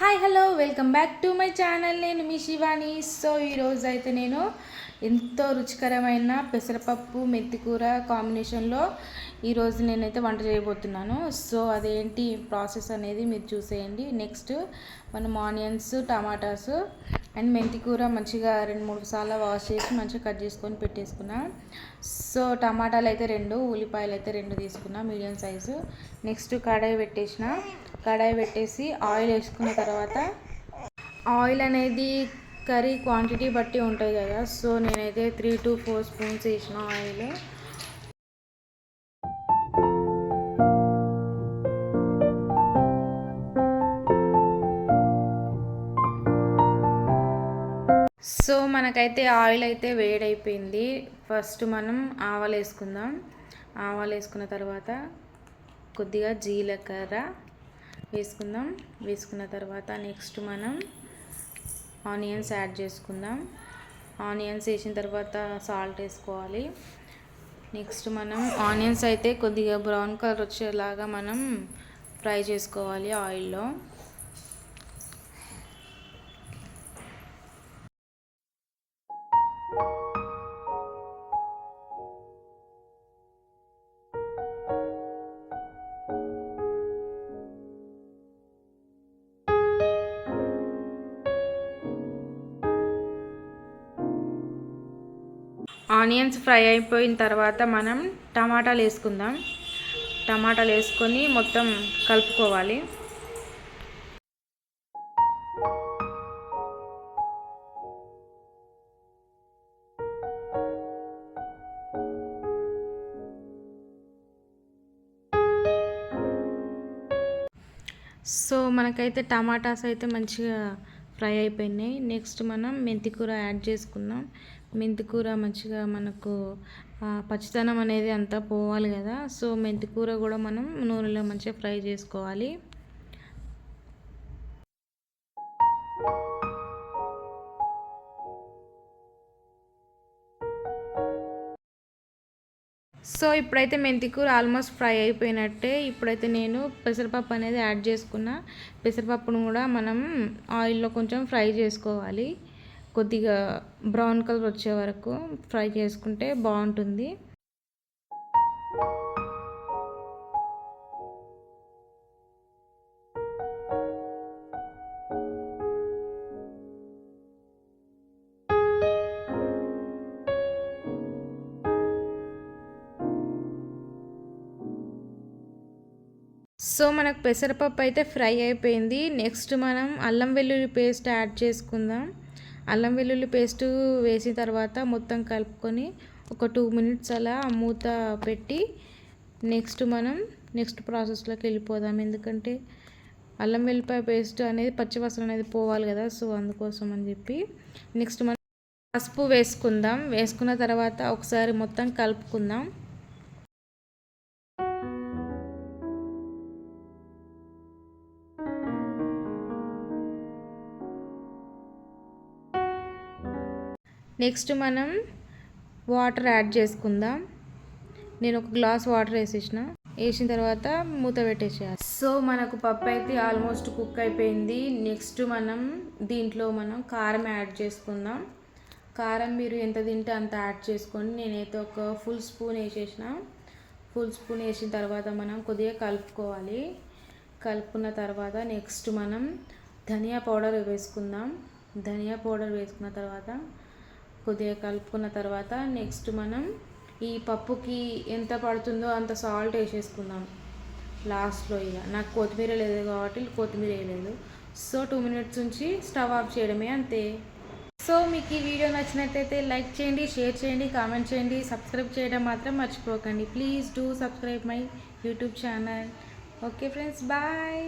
Hi hello welcome back to my channel నేను మీ Shivani. So ఈరోజు అయితే నేను ఎంతో రుచికరమైన పెసరపప్పు మెత్తికూర కాంబినేషన్లో ఈరోజు నేనైతే వంట చేయబోతున్నాను. సో అదేంటి ప్రాసెస్ అనేది మీరు చూసేయండి. నెక్స్ట్ మనం ఆనియన్స్ టమాటాస్ అండ్ మెంతికూర మంచిగా రెండు మూడు సార్లు వాష్ చేసి మంచిగా కట్ చేసుకొని పెట్టేసుకున్నా. సో టమాటాలు అయితే రెండు ఉల్లిపాయలు అయితే రెండు తీసుకున్నా మీడియం సైజు. నెక్స్ట్ కడాయి పెట్టేసిన. కడాయి పెట్టేసి ఆయిల్ వేసుకున్న తర్వాత ఆయిల్ అనేది కర్రీ క్వాంటిటీ బట్టి ఉంటుంది కదా సో నేనైతే త్రీ టు ఫోర్ స్పూన్స్ వేసిన ఆయిల్. సో మనకైతే ఆయిల్ అయితే వేడైపోయింది. ఫస్ట్ మనం ఆవాలు వేసుకుందాం. ఆవాలు వేసుకున్న తర్వాత కొద్దిగా జీలకర్ర వేసుకుందాం. వేసుకున్న తర్వాత నెక్స్ట్ మనం ఆనియన్స్ యాడ్ చేసుకుందాం. ఆనియన్స్ వేసిన తర్వాత సాల్ట్ వేసుకోవాలి. నెక్స్ట్ మనం ఆనియన్స్ అయితే కొద్దిగా బ్రౌన్ కలర్ వచ్చేలాగా మనం ఫ్రై చేసుకోవాలి ఆయిల్లో. ఆనియన్స్ ఫ్రై అయిపోయిన తర్వాత మనం టమాటాలు వేసుకుందాం. టమాటాలు వేసుకొని మొత్తం కలుపుకోవాలి. సో మనకైతే టమాటాస్ అయితే మంచిగా ఫ్రై అయిపోయినాయి. నెక్స్ట్ మనం మెంతికూర యాడ్ చేసుకుందాం. మెంతికూర మంచిగా మనకు పచ్చితనం అనేది అంతా పోవాలి కదా. సో మెంతికూర కూడా మనం నూనెలో మంచిగా ఫ్రై చేసుకోవాలి. సో ఇప్పుడైతే మెంతికూర ఆల్మోస్ట్ ఫ్రై అయిపోయినట్టే. ఇప్పుడైతే నేను పెసరపప్పు అనేది యాడ్ చేసుకున్న. పెసరపప్పును కూడా మనం ఆయిల్లో కొంచెం ఫ్రై చేసుకోవాలి. కొద్దిగా బ్రౌన్ కలర్ వచ్చే వరకు ఫ్రై చేసుకుంటే బాగుంటుంది. సో మనకు పెసరపప్పు అయితే ఫ్రై అయిపోయింది. నెక్స్ట్ మనం అల్లం వెల్లుల్లి పేస్ట్ యాడ్ చేసుకుందాం. అల్లం వెల్లుల్లి పేస్ట్ వేసిన తర్వాత మొత్తం కలుపుకొని ఒక టూ మినిట్స్ అలా మూత పెట్టి నెక్స్ట్ మనం నెక్స్ట్ ప్రాసెస్లోకి వెళ్ళిపోదాం. ఎందుకంటే అల్లం వెల్లిపాయ పేస్ట్ అనేది పచ్చివాసన అనేది పోవాలి కదా సో అందుకోసం అని చెప్పి నెక్స్ట్ మనం పసుపు వేసుకుందాం. వేసుకున్న తర్వాత ఒకసారి మొత్తం కలుపుకుందాం. నెక్స్ట్ మనం వాటర్ యాడ్ చేసుకుందాం. నేను ఒక గ్లాస్ వాటర్ వేసేసిన. వేసిన తర్వాత మూత పెట్టేసేయాలి. సో మనకు పప్పు అయితే ఆల్మోస్ట్ కుక్ అయిపోయింది. నెక్స్ట్ మనం దీంట్లో మనం కారం యాడ్ చేసుకుందాం. కారం మీరు ఎంత తింటే అంత యాడ్ చేసుకొని నేనైతే ఒక ఫుల్ స్పూన్ వేసేసిన. ఫుల్ స్పూన్ వేసిన తర్వాత మనం కొద్దిగా కలుపుకోవాలి. కలుపుకున్న తర్వాత నెక్స్ట్ మనం ధనియా పౌడర్ వేసుకుందాం. ధనియా పౌడర్ వేసుకున్న తర్వాత కొద్దిగా కలుపుకున్న తర్వాత నెక్స్ట్ మనం ఈ పప్పుకి ఎంత పడుతుందో అంత సాల్ట్ వేసేసుకుందాం. లాస్ట్లో ఇక. నాకు కొత్తిమీర లేదు కాబట్టి కొత్తిమీర వేయలేదు. సో టూ మినిట్స్ నుంచి స్టవ్ ఆఫ్ చేయడమే అంతే. సో మీకు ఈ వీడియో నచ్చినట్టయితే లైక్ చేయండి షేర్ చేయండి కామెంట్ చేయండి. సబ్స్క్రైబ్ చేయడం మాత్రం మర్చిపోకండి. Please do subscribe my YouTube channel okay friends bye